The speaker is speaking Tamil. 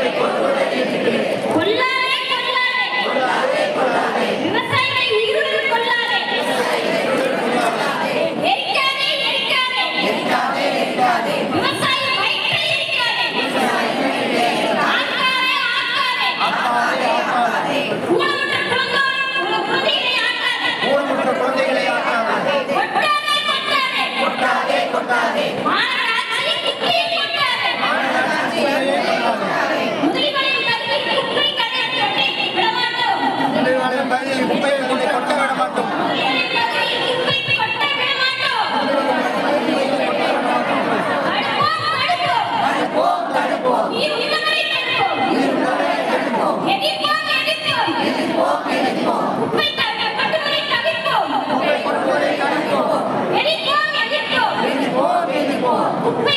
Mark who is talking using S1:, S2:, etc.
S1: Thank you. பள்ளியில் குப்பையை கொண்டு கொட்ட விட மாட்டோம். குப்பை